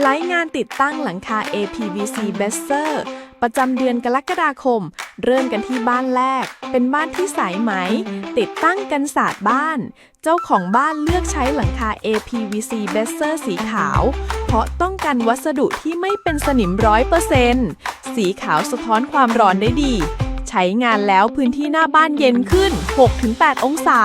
ไลท์งานติดตั้งหลังคา APVC b e s t e r ประจำเดือนกรกฎาคม เริ่มกันที่บ้านแรก เป็นบ้านที่สายไหม ติดตั้งกันศาสตร์บ้าน เจ้าของบ้านเลือกใช้หลังคา APVC b e s t e r สีขาว เพราะต้องการวัสดุที่ไม่เป็นสนิมร้อยเปอร์เซนต์สีขาวสะท้อนความร้อนได้ดี ใช้งานแล้วพื้นที่หน้าบ้านเย็นขึ้น 6-8 องศา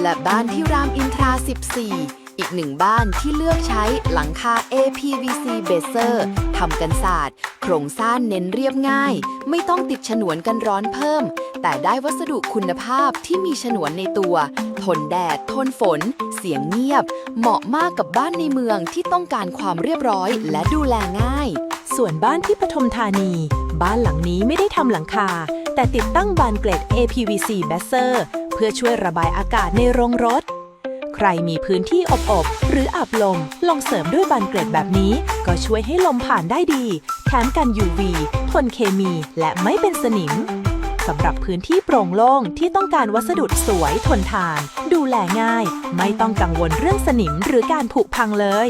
และบ้านที่รามอินทรา 14 อีกหนึ่งบ้านที่เลือกใช้หลังคา APVC b a s e r ทำกันศาสตร์ โครงสร้างเน้นเรียบง่าย ไม่ต้องติดฉนวนกันร้อนเพิ่ม แต่ได้วัสดุคุณภาพที่มีฉนวนในตัว ทนแดด ทนฝน เสียงเงียบ เหมาะมากกับบ้านในเมืองที่ต้องการความเรียบร้อยและดูแลง่าย ส่วนบ้านที่ปทุมธานี บ้านหลังนี้ไม่ได้ทำหลังคา แต่ติดตั้งบานเกล็ด APVC b a s e r เพื่อช่วยระบายอากาศในโรงรถ ใครมีพื้นที่อบๆหรืออับลมลองเสริมด้วยบานเกล็ดแบบนี้ ก็ช่วยให้ลมผ่านได้ดี แถมกัน UV ทนเคมีและไม่เป็นสนิมสำหรับพื้นที่โปร่งโล่งที่ต้องการวัสดุสวยทนทาน ดูแลง่าย ไม่ต้องกังวลเรื่องสนิมหรือการผุพังเลย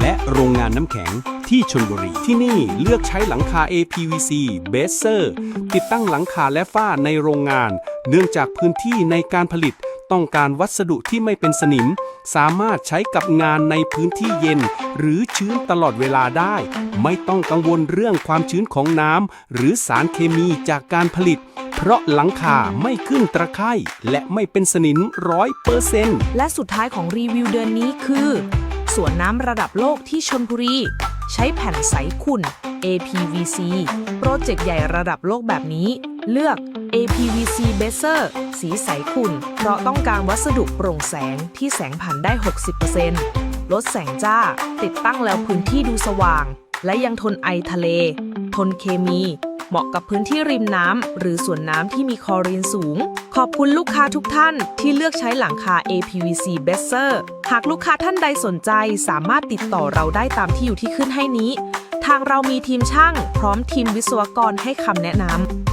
และโรงงานน้ำแข็งที่ชนบุรีที่นี่เลือกใช้หลังคา APVC b a s e r ติดตั้งหลังคาและฝ้าในโรงงาน เนื่องจากพื้นที่ในการผลิต ต้องการวัสดุที่ไม่เป็นสนิม สามารถใช้กับงานในพื้นที่เย็น หรือชื้นตลอดเวลาได้ ไม่ต้องกังวลเรื่องความชื้นของน้ำหรือสารเคมีจากการผลิต เพราะหลังคาไม่ขึ้นตะไคร่และไม่เป็นสนิมร้อยเปอร์เซ็นต์และสุดท้ายของรีวิวเดือนนี้คือสวนน้ำระดับโลกที่ชนบุรี ใช้แผ่นใสขุ่น APVC โปรเจกต์ใหญ่ระดับโลกแบบนี้ เลือก APVC b a s e r สีใสขุ่น เพราะต้องการวัสดุโปร่งแสงที่แสงผ่านได้ 60%ลดแสงจ้า ติดตั้งแล้วพื้นที่ดูสว่าง และยังทนไอทะเล ทนเคมี เหมาะกับพื้นที่ริมน้ำหรือสวนน้ำที่มีคอรีนสูง ขอบคุณลูกค้าทุกท่านที่เลือกใช้หลังคา APVC b e s t e r หากลูกค้าท่านใดสนใจสามารถติดต่อเราได้ตามที่อยู่ที่ขึ้นให้นี้ ทางเรามีทีมช่าง พร้อมทีมวิศวกรให้คำแนะนำ